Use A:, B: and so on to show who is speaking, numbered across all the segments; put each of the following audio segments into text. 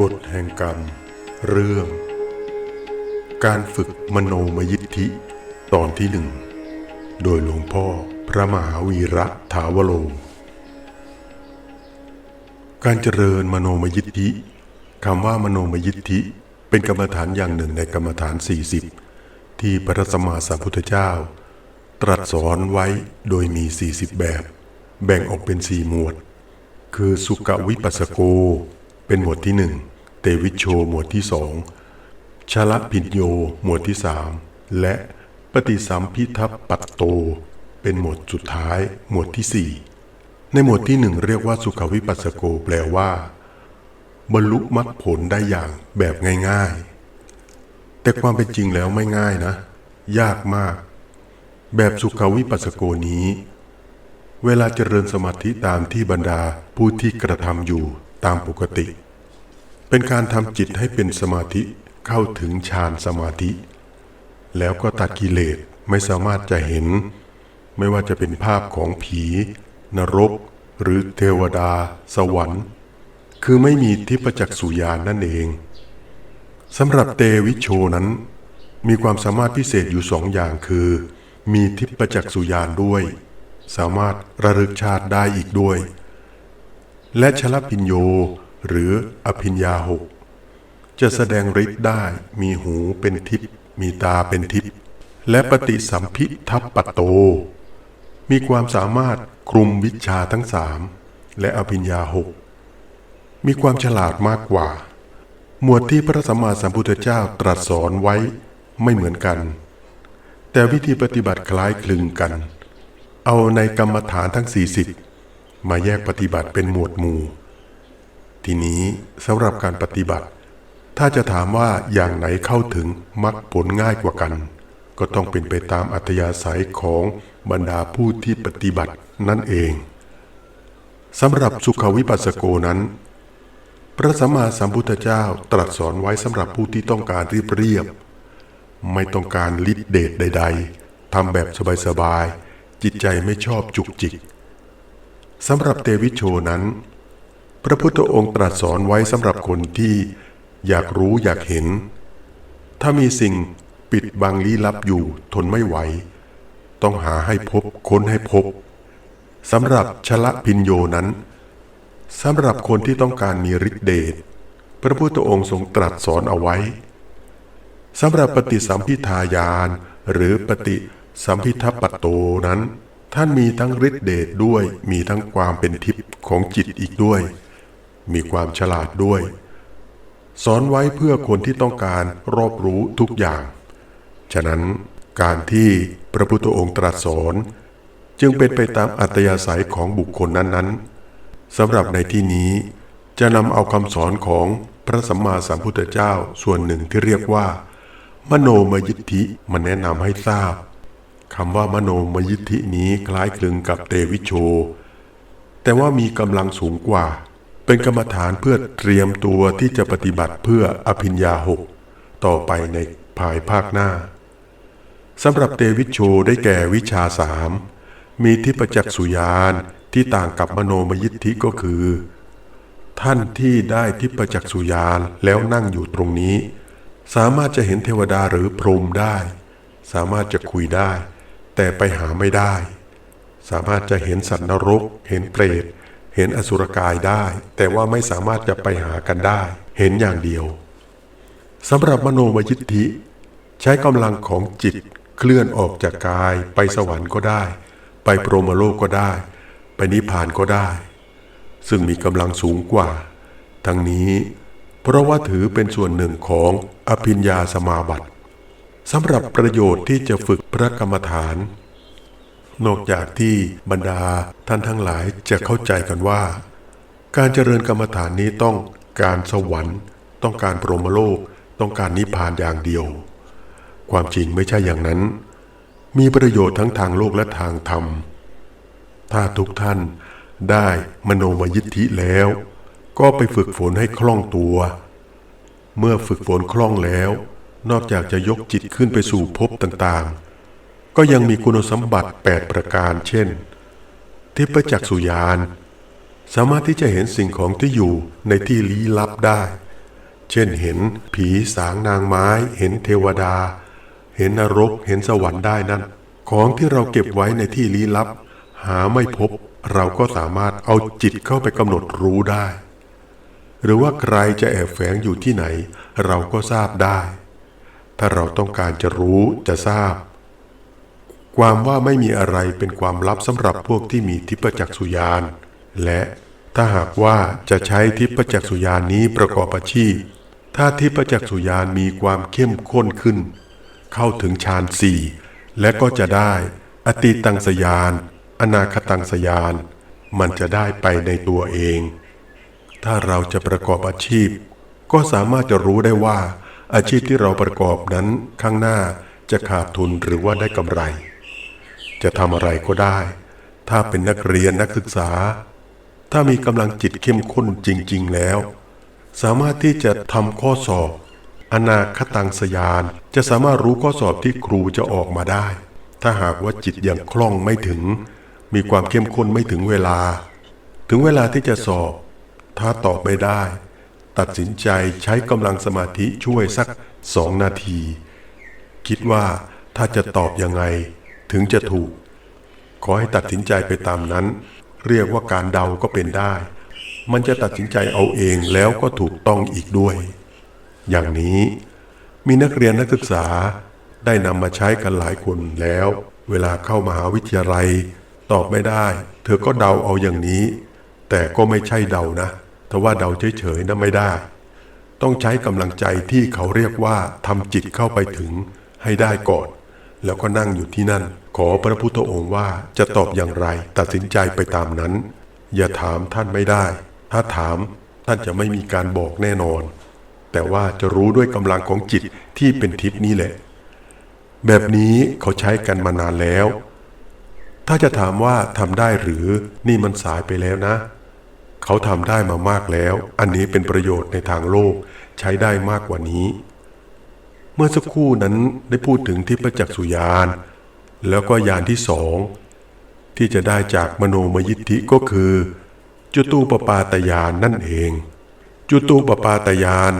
A: กฎแห่งกรรม เรื่อง การฝึกมโนมยิทธิตอนที่หนึ่ง โดยหลวงพ่อพระมหาวีระถาวโรการเจริญมโนมยิทธิคำว่ามโนมยิทธิเป็นกรรมฐานอย่างหนึ่งในกรรมฐาน 40 ที่พระสัมมาสัมพุทธเจ้า ตรัสสอนไว้โดยมี 40 แบบ แบ่งออกเป็น 4 หมวด คือสุกวิปัสสโกเป็นหมวดที่หนึ่ง เตวิชโชหมวดที่สองชลพิญโยหมวดที่สามและปฏิสัมพิทัปปัตโต เป็นหมวดสุดท้ายหมวดที่สี่ในหมวดที่หนึ่งเรียกว่าสุขวิปัสสโกแปลว่า บรรลุมรรคผลได้อย่างแบบง่ายๆ แต่ความเป็นจริงแล้วไม่ง่ายนะ ยากมาก แบบสุขวิปัสสโกนี้ เวลาเจริญสมาธิตามที่บรรดาผู้ที่กระทำอยู่ตามปกติ เป็นการทำจิตให้เป็นสมาธิเข้าถึงฌานสมาธิ แล้วก็ตัดกิเลสไม่สามารถจะเห็น ไม่ว่าจะเป็นภาพของผี นรก หรือเทวดา สวรรค์ คือไม่มีทิพจักษุญาณนั่นเองสำหรับเตวิโชนั้น มีความสามารถพิเศษอยู่สองอย่างคือ มีทิพจักษุญาณด้วย สามารถระลึกชาติได้อีกด้วย และชลพิญโย หรืออภิญญาหกจะแสดงฤทธิ์ได้มีหูเป็นทิพย์มีตาเป็นทิพย์และปฏิสัมพิทัปปโต มีความสามารถคลุมวิชาทั้งสามและอภิญญาหกมีความฉลาดมากกว่า หมวดที่พระสัมมาสัมพุทธเจ้าตรัสสอนไว้ไม่เหมือนกัน แต่วิธีปฏิบัติคล้ายคลึงกัน เอาในกรรมฐานทั้ง 40 มาแยกปฏิบัติเป็นหมวดหมู่ ทีนี้สำหรับการปฏิบัติ ถ้าจะถามว่าอย่างไหนเข้าถึงมรรคผลง่ายกว่ากัน ก็ต้องเป็นไปตามอัธยาศัยของบรรดาผู้ที่ปฏิบัตินั่นเองสำหรับสุขวิปัสสโกนั้น พระสัมมาสัมพุทธเจ้าตรัสสอนไว้สำหรับผู้ที่ต้องการเรียบเรียบ ไม่ต้องการฤทธเดชใด ๆทำแบบสบายๆจิตใจไม่ชอบจุกจิกสำหรับเตวิโชนั้น พระพุทธองค์ตรัสสอนไว้สำหรับคนที่อยากรู้อยากเห็น ถ้ามีสิ่งปิดบังลี้ลับอยู่ทนไม่ไหว ต้องหาให้พบค้นให้พบสำหรับชละพินโยนั้นสำหรับคนที่ต้องการมีฤทธิเดชพระพุทธองค์ทรงตรัสสอนเอาไว้สำหรับปฏิสัมพิทายานหรือปฏิสัมพิทัปปโตนั้น ท่านมีทั้งฤทธิเดชด้วยมีทั้งความเป็นทิพย์ของจิตอีกด้วย มีความฉลาดด้วย สอนไว้เพื่อคนที่ต้องการรอบรู้ทุกอย่าง ฉะนั้นการที่พระพุทธองค์ตรัสสอนจึงเป็นไปตามอัตยาศัยของบุคคลนั้นๆสำหรับในที่นี้จะนำเอาคำสอนของพระสัมมาสัมพุทธเจ้าส่วนหนึ่งที่เรียกว่า มโนมยิทธิมาแนะนำให้ทราบคำว่ามโนมยิทธินี้คล้ายคลึงกับเตวิโช แต่ว่ามีกำลังสูงกว่า เป็นกรรมฐานเพื่อเตรียมตัวที่จะปฏิบัติเพื่ออภิญญาหกต่อไปในภายภาคหน้าสำหรับเตวิโชได้แก่วิชาสามมีทิพจักสุญานที่ต่างกับมโนมยิทธิก็คือ ท่านที่ได้ทิพจักสุญานแล้วนั่งอยู่ตรงนี้ สามารถจะเห็นเทวดาหรือพรหมได้ สามารถจะคุยได้ แต่ไปหาไม่ได้ สามารถจะเห็นสัตว์นรก เห็นเปรต เห็นอสุรกายได้ แต่ว่าไม่สามารถจะไปหากันได้ เห็นอย่างเดียวสำหรับมโนมยิทธิ ใช้กำลังของจิตเคลื่อนออกจากกาย ไปสวรรค์ก็ได้ ไปโปรมโลกก็ได้ ไปนิพพานก็ได้ ซึ่งมีกำลังสูงกว่า ทั้งนี้ เพราะว่าถือเป็นส่วนหนึ่งของอภิญญาสมาบัติสำหรับประโยชน์ที่จะฝึกพระกรรมฐาน นอกจากที่บรรดาท่านทั้งหลายจะเข้าใจกันว่า การเจริญกรรมฐานนี้ต้องการสวรรค์ ต้องการพรหมโลก ต้องการนิพพานอย่างเดียว ความจริงไม่ใช่อย่างนั้น มีประโยชน์ทั้งทางโลกและทางธรรม ถ้าทุกท่านได้มโนมยิทธิแล้ว ก็ไปฝึกฝนให้คล่องตัว เมื่อฝึกฝนคล่องแล้ว นอกจากจะยกจิตขึ้นไปสู่ภพต่างๆ ก็ยังมีคุณสมบัติ 8 ประการ เช่น ทิพจักสุญาน สามารถที่จะเห็นสิ่งของที่อยู่ในที่ลี้ลับได้ เช่นเห็นผีสางนางไม้ เห็นเทวดา เห็นนรก เห็นสวรรค์ได้นั่น ของที่เราเก็บไว้ในที่ลี้ลับ หาไม่พบ เราก็สามารถเอาจิตเข้าไปกำหนดรู้ได้ หรือว่าใครจะแอบแฝงอยู่ที่ไหน เราก็ทราบได้ ถ้าเราต้องการจะรู้จะทราบ ความว่าไม่มีอะไรเป็นความลับสำหรับพวกที่มีทิพจักษุญาณและถ้าหากว่าจะใช้ทิพจักษุญาณนี้ประกอบอาชีพ ถ้าทิพจักษุญาณมีความเข้มข้นขึ้น เข้าถึงฌานสี่และก็จะได้อติตังสยาน อนาคตังสยาน มันจะได้ไปในตัวเอง ถ้าเราจะประกอบอาชีพ ก็สามารถจะรู้ได้ว่า อาชีพที่เราประกอบนั้นข้างหน้าจะขาดทุนหรือว่าได้กำไร จะทำอะไรก็ได้ ถ้าเป็นนักเรียนนักศึกษา ถ้ามีกำลังจิตเข้มข้นจริง ๆ แล้ว สามารถที่จะทำข้อสอบ อนาคตังสยาน จะสามารถรู้ข้อสอบที่ครูจะออกมาได้ ถ้าหากว่าจิตยังคล่องไม่ถึง มีความเข้มข้นไม่ถึงเวลา ถึงเวลาที่จะสอบ ถ้าตอบไม่ได้ ตัดสินใจใช้กำลังสมาธิช่วยสักสองนาที คิดว่าถ้าจะตอบยังไง ถึงจะถูก ขอให้ตัดสินใจไปตามนั้น เรียกว่าการเดาก็เป็นได้ มันจะตัดสินใจเอาเองแล้วก็ถูกต้องอีกด้วย อย่างนี้มีนักเรียนนักศึกษาได้นำมาใช้กันหลายคนแล้ว เวลาเข้ามาหาวิทยาลัย ตอบไม่ได้ เธอก็เดาเอาอย่างนี้ แต่ก็ไม่ใช่เดานะแต่ว่าเดาเฉยๆนะไม่ได้ ต้องใช้กำลังใจที่เขาเรียกว่าทำจิตเข้าไปถึงให้ได้ก่อน แล้วก็นั่งอยู่ที่นั่น ขอพระพุทธองค์ว่าจะตอบอย่างไร ตัดสินใจไปตามนั้น อย่าถามท่านไม่ได้ ถ้าถามท่านจะไม่มีการบอกแน่นอน แต่ว่าจะรู้ด้วยกำลังของจิตที่เป็นทิพนี่แหละ แบบนี้เขาใช้กันมานานแล้ว ถ้าจะถามว่าทำได้หรือนี่มันสายไปแล้วนะ เขาทำได้มามากแล้ว อันนี้เป็นประโยชน์ในทางโลกใช้ได้มากกว่านี้ เมื่อสักครู่นั้นได้พูดถึงทิพจักษุญาณแล้วก็ญาณที่สองที่จะได้จากมโนมยิทธิก็คือ จุตูปปาตญาณนั่นเอง จุตูปปาตญาณ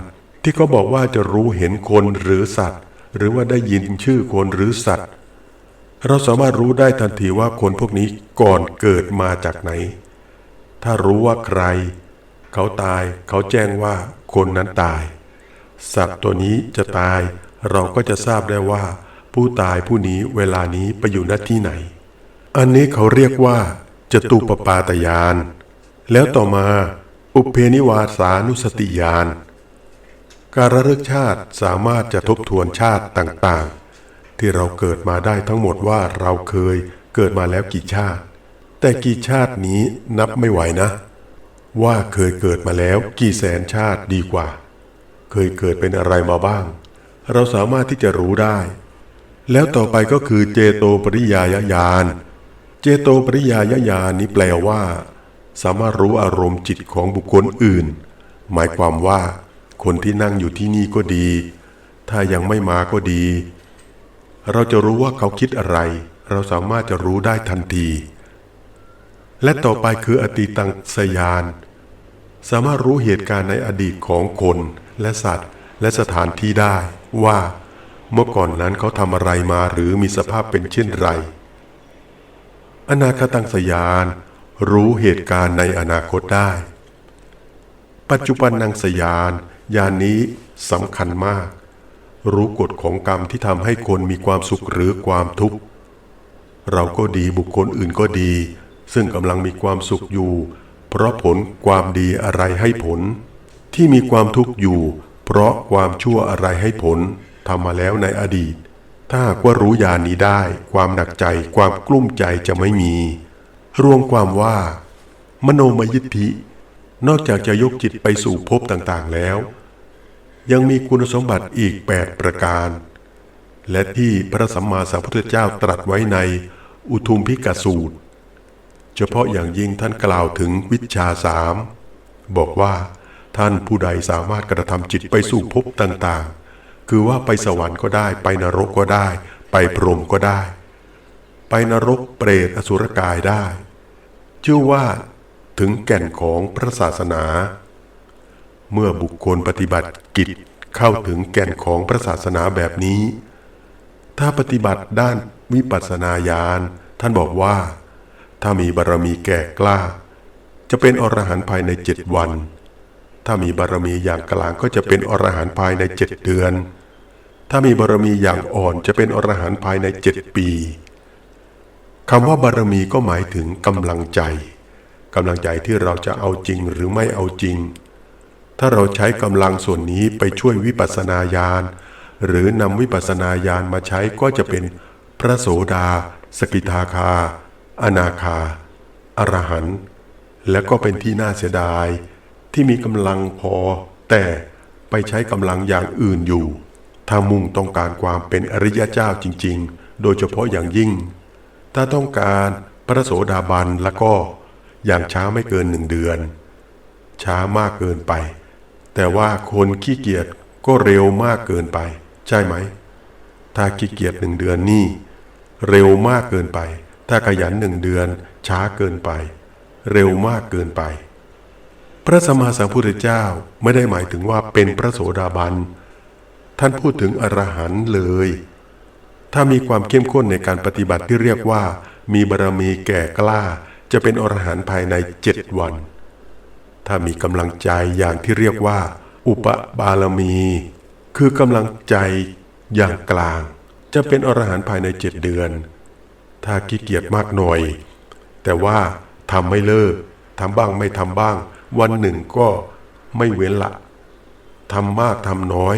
A: ที่เขาบอกว่าจะรู้เห็นคนหรือสัตว์ หรือว่าได้ยินชื่อคนหรือสัตว์ เราสามารถรู้ได้ทันทีว่าคนพวกนี้ก่อนเกิดมาจากไหน ถ้ารู้ว่าใคร เขาตายเขาแจ้งว่าคนนั้นตาย สัตว์ตัวนี้จะตาย เราก็จะทราบได้ว่า ผู้ตายผู้นี้เวลานี้ไปอยู่ณที่ไหน อันนี้เขาเรียกว่าจตุปปาตยาน แล้วต่อมา อุเพนิวาสานุสติยาน การระลึกชาติสามารถจะทบทวนชาติต่างๆ ที่เราเกิดมาได้ทั้งหมดว่าเราเคยเกิดมาแล้วกี่ชาติ แต่กี่ชาตินี้นับไม่ไหวนะ ว่าเคยเกิดมาแล้วกี่แสนชาติดีกว่า เคยเกิดเป็นอะไรมาบ้าง เราสามารถที่จะรู้ได้ แล้วต่อไปก็คือเจโตปริยายญาณ เจโตปริยายญาณนี้แปลว่า สามารถรู้อารมณ์จิตของบุคคลอื่น หมายความว่า คนที่นั่งอยู่ที่นี่ก็ดี ถ้ายังไม่มาก็ดี เราจะรู้ว่าเขาคิดอะไร เราสามารถจะรู้ได้ทันที และต่อไปคืออติตังสยาน สามารถรู้เหตุการณ์ในอดีตของคนและสัตว์ และสถานที่ได้ว่าเมื่อก่อนนั้นเขาทำอะไรมาหรือมีสภาพเป็นเช่นไร อนาคตังสยาน รู้เหตุการณ์ในอนาคตได้ ปัจจุบันนังสยานยานนี้สำคัญมาก รู้กฎของกรรมที่ทำให้คนมีความสุขหรือความทุกข์ เราก็ดีบุคคลอื่นก็ดี ซึ่งกำลังมีความสุขอยู่ เพราะผลความดีอะไรให้ผล ที่มีความทุกข์อยู่ เพราะความชั่วอะไรให้ผลทำมาแล้วในอดีต ถ้าหากว่ารู้ยานนี้ได้ ความหนักใจความกลุ้มใจจะไม่มี รวมความว่า มโนมยิทธิ นอกจากจะยกจิตไปสู่ภพต่างๆแล้ว ยังมีคุณสมบัติอีก 8 ประการ และที่พระสัมมาสัมพุทธเจ้าตรัสไว้ในอุทุมพิกสูตร เฉพาะอย่างยิ่งท่านกล่าวถึงวิชาสามบอกว่า ท่านผู้ใดสามารถกระทำจิตไปสู่ภพต่างๆ คือว่าไปสวรรค์ก็ได้ ไปนรกก็ได้ ไปพรหมก็ได้ ไปนรกเปรตอสุรกายได้ ชื่อว่าถึงแก่นของพระศาสนา เมื่อบุคคลปฏิบัติกิจเข้าถึงแก่นของพระศาสนาแบบนี้ ถ้าปฏิบัติด้านวิปัสสนาญาณท่านบอกว่า ถ้ามีบารมีแก่กล้า จะเป็นอรหันต์ภายในเจ็ดวัน ถ้ามีบารมีอย่างกลางก็จะเป็นอรหันต์ภายในเจ็ดเดือน ถ้ามีบารมีอย่างอ่อนจะเป็นอรหันต์ภายในเจ็ดปีคำว่าบารมีก็หมายถึงกำลังใจกำลังใจที่เราจะเอาจริงหรือไม่เอาจริง ถ้าเราใช้กำลังส่วนนี้ไปช่วยวิปัสสนาญาณหรือนำวิปัสสนาญาณมาใช้ก็จะเป็นพระโสดา สกิทาคา อนาคา อรหันต์และก็เป็นที่น่าเสียดาย ที่มีกำลังพอ แต่ไปใช้กำลังอย่างอื่นอยู่ ถ้ามุ่งต้องการความเป็นอริยเจ้าจริง ๆ โดยเฉพาะอย่างยิ่ง ถ้าต้องการพระโสดาบันแล้วก็อย่างช้าไม่เกินหนึ่งเดือน ช้ามากเกินไป แต่ว่าคนขี้เกียจก็เร็วมากเกินไป ใช่ไหม ถ้าขี้เกียจหนึ่งเดือนนี่ เร็วมากเกินไป ถ้าขยันหนึ่งเดือน ช้าเกินไป เร็วมากเกินไป พระสมมาสัมพุทธเจ้าไม่ได้หมายถึงว่าเป็นพระโสดาบัน ท่านพูดถึงอรหันต์เลย ถ้ามีความเข้มข้นในการปฏิบัติที่เรียกว่า มีบารมีแก่กล้า จะเป็นอรหันต์ภายในเจ็ดวัน ถ้ามีกำลังใจอย่างที่เรียกว่า อุปบารมี คือกำลังใจอย่างกลาง จะเป็นอรหันต์ภายในเจ็ดเดือน ถ้าขี้เกียจมากหน่อย แต่ว่าทำไม่เลิกทำบ้างไม่ทำบ้าง วันหนึ่งก็ไม่เว้นละทำมากทำน้อย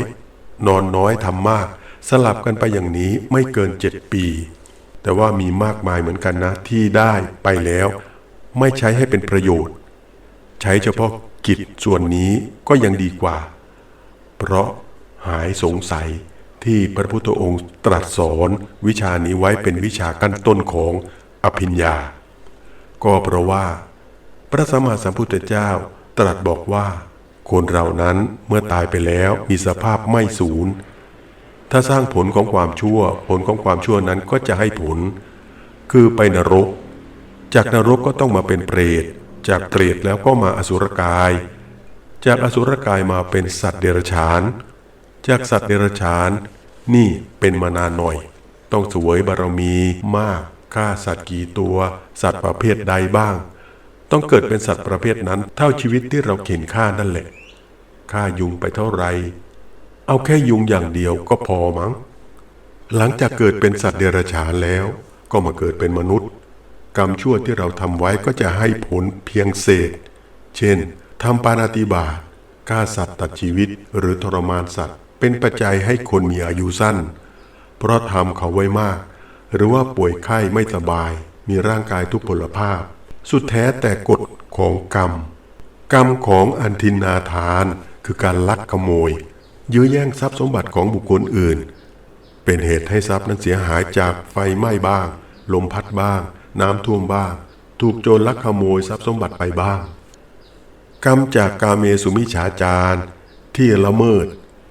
A: นอนน้อยทำมาก สลับกันไปอย่างนี้ไม่เกินเจ็ดปี แต่ว่ามีมากมายเหมือนกันนะ ที่ได้ไปแล้ว ไม่ใช้ให้เป็นประโยชน์ ใช้เฉพาะกิจส่วนนี้ก็ยังดีกว่า เพราะหายสงสัยที่พระพุทธองค์ตรัสสอนวิชานี้ไว้เป็นวิชาขั้นต้นของอภิญญา ก็เพราะว่า ระสัมมาสัมพุทธเจ้าตรัสบอกว่า คนเรานั้นเมื่อตายไปแล้วมีสภาพไม่สูญถ้าสร้างผลของความชั่ว ผลของความชั่วนั้นก็จะให้ผล คือไปนรก จากนรกก็ต้องมาเป็นเปรต จากเปรตแล้วก็มาอสุรกาย จากอสุรกายมาเป็นสัตว์เดรัจฉาน จากสัตว์เดรัจฉานนี่เป็นมานานหน่อย ต้องสวยบารมีมากฆ่าสัตว์กี่ตัว สัตว์ประเภทใดบ้าง ต้องเกิดเป็นสัตว์ประเภทนั้น เท่าชีวิตที่เราเข็นฆ่านั่นแหละฆ่ายุงไปเท่าไหร่เอาแค่ยุงอย่างเดียวก็พอมั้ง หลังจากเกิดเป็นสัตว์เดรัจฉานแล้ว ก็มาเกิดเป็นมนุษย์ กรรมชั่วที่เราทำไว้ก็จะให้ผลเพียงเศษ เช่นทำปานาติบาตฆ่าสัตว์ตัดชีวิตหรือทรมานสัตว์ เป็นปัจจัยให้คนมีอายุสั้น เพราะทำเขาไว้มาก หรือว่าป่วยไข้ไม่สบาย มีร่างกายทุพพลภาพ สุดแท้แต่กฎของกรรม กรรมของอันทินาทานคือการลักขโมย ยื้อแย่งทรัพย์สมบัติของบุคคลอื่น เป็นเหตุให้ทรัพย์นั้นเสียหายจากไฟไหม้บ้าง ลมพัดบ้าง น้ำท่วมบ้าง ถูกโจรลักขโมยทรัพย์สมบัติไปบ้าง กรรมจากกาเมสุมิฉาจารที่ละเมิด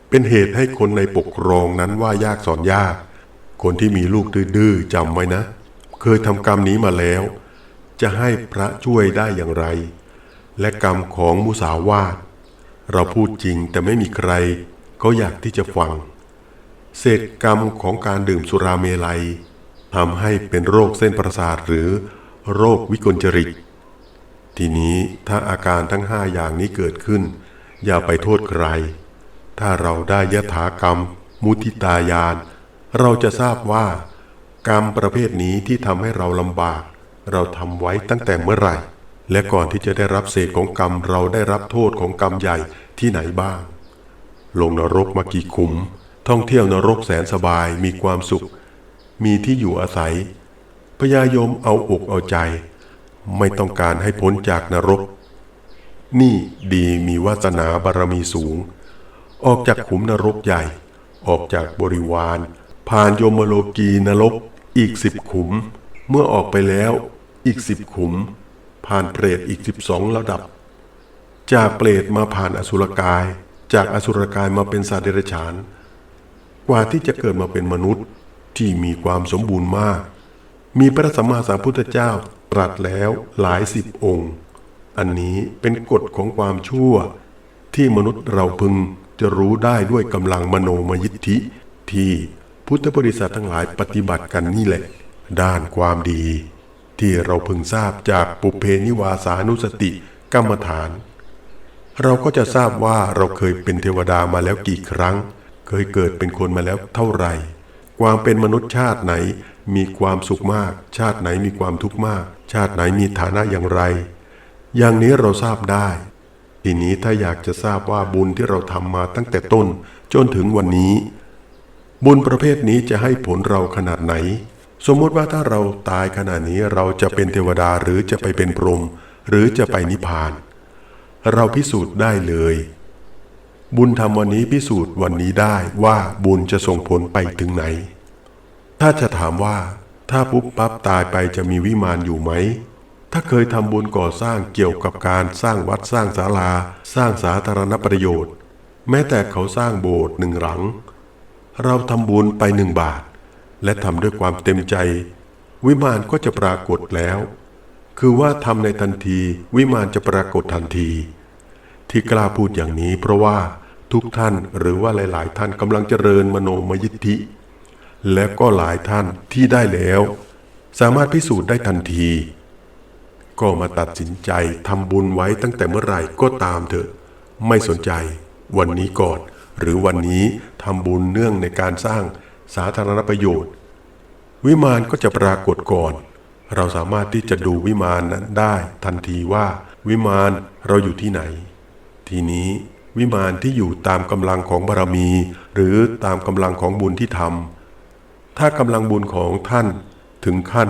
A: เป็นเหตุให้คนในปกครองนั้นว่ายากสอนยาก คนที่มีลูกดื้อจำไว้นะ เคยทำกรรมนี้มาแล้ว จะให้พระช่วยได้อย่างไร และกรรมของมุสาวาทเราพูดจริงแต่ไม่มีใครเขาอยากที่จะฟัง เศษกรรมของการดื่มสุราเมลัยทำให้เป็นโรคเส้นประสาทหรือโรควิกลจริต ทีนี้ถ้าอาการทั้งห้าอย่างนี้เกิดขึ้น อย่าไปโทษใคร ถ้าเราได้ยถากรรม มุทิตายาน เราจะทราบว่า กรรมประเภทนี้ที่ทำให้เราลำบาก เราทำไว้ตั้งแต่เมื่อไหร่ และก่อนที่จะได้รับเศษของกรรมเราได้รับโทษของกรรมใหญ่ที่ไหนบ้าง ลงนรกมากี่ขุม ท่องเที่ยวนรกแสนสบายมีความสุข มีที่อยู่อาศัยพญายมเอาอกเอาใจ ไม่ต้องการให้พ้นจากนรก นี่ดีมีวาสนาบารมีสูง ออกจากขุมนรกใหญ่ ออกจากบริวาร ผ่านโยมโลกีนรกอีกสิบขุม เมื่อออกไปแล้ว อีกสิบขุม ผ่านเปรตอีกสิบสองระดับ จากเปรตมาผ่านอสุรกาย จากอสุรกายมาเป็นสัตว์เดรัจฉาน กว่าที่จะเกิดมาเป็นมนุษย์ที่มีความสมบูรณ์มาก มีพระสัมมาสัมพุทธเจ้าตรัสแล้วหลายสิบองค์ อันนี้เป็นกฎของความชั่ว ที่มนุษย์เราพึงจะรู้ได้ด้วยกำลังมโนมยิทธิ ที่พุทธบริษัททั้งหลายปฏิบัติกันนี่แหละ ด้านความดี ที่เราพึงทราบจากปุเพนิวาสานุสติกรรมฐาน เราก็จะทราบว่าเราเคยเป็นเทวดามาแล้วกี่ครั้ง เคยเกิดเป็นคนมาแล้วเท่าไหร่ ความเป็นมนุษย์ชาติไหนมีความสุขมาก ชาติไหนมีความทุกข์มาก ชาติไหนมีฐานะอย่างไร อย่างนี้เราทราบได้ ทีนี้ถ้าอยากจะทราบว่าบุญที่เราทำมาตั้งแต่ต้นจนถึงวันนี้ บุญประเภทนี้จะให้ผลเราขนาดไหน สมมติว่าถ้าเราตายขนาดนี้เราจะเป็นเทวดาหรือจะไปเป็นพรหมหรือจะไปนิพพาน เราพิสูจน์ได้เลย บุญทำวันนี้พิสูจน์วันนี้ได้ว่าบุญจะส่งผลไปถึงไหน ถ้าจะถามว่าถ้าปุ๊บปั๊บตายไปจะมีวิมานอยู่ไหม ถ้าเคยทำบุญก่อสร้างเกี่ยวกับการสร้างวัดสร้างศาลา สร้างสาธารณประโยชน์ แม้แต่เขาสร้างโบสถ์หนึ่งหลัง เราทำบุญไปหนึ่งบาท และทำด้วยความเต็มใจ วิมานก็จะปรากฏแล้ว คือว่าทำในทันทีวิมานจะปรากฏทันที ที่กล้าพูดอย่างนี้ เพราะว่าทุกท่านหรือว่าหลาย ๆ ท่านกำลังเจริญมโนมยิทธิ และก็หลายท่านที่ได้แล้ว สามารถพิสูจน์ได้ทันที ก็มาตัดสินใจทำบุญไว้ตั้งแต่เมื่อไหร่ก็ตามเถอะ ไม่สนใจ วันนี้ก่อน หรือวันนี้ทำบุญเนื่องในการสร้าง สาธารณประโยชน์ วิมานก็จะปรากฏก่อน เราสามารถที่จะดูวิมานนั้นได้ทันทีว่า วิมานเราอยู่ที่ไหน ทีนี้วิมานที่อยู่ตามกำลังของบารมี หรือตามกำลังของบุญที่ทำถ้ากำลังบุญของท่านถึงขั้น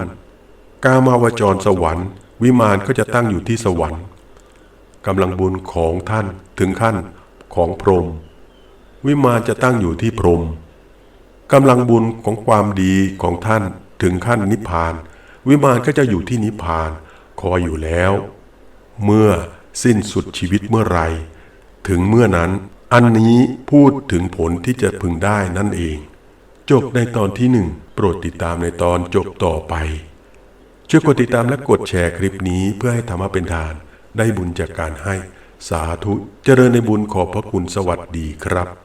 A: กามาวจรสวรรค์ วิมานก็จะตั้งอยู่ที่สวรรค์กำลังบุญของท่านถึงขั้นของพรหมวิมานจะตั้งอยู่ที่พรหม กำลังบุญของความดีของท่านถึงขั้นนิพพาน วิมานก็จะอยู่ที่นิพพานคอยอยู่แล้ว เมื่อสิ้นสุดชีวิตเมื่อไหรถึงเมื่อนั้น อันนี้พูดถึงผลที่จะพึงได้นั่นเอง จบในตอนที่หนึ่งโปรดติดตามในตอนจบต่อไป ช่วยกดติดตามและกดแชร์คลิปนี้เพื่อให้ธรรมะเป็นทาน ได้บุญจากการให้ สาธุเจริญในบุญขอบพระคุณสวัสดีครับ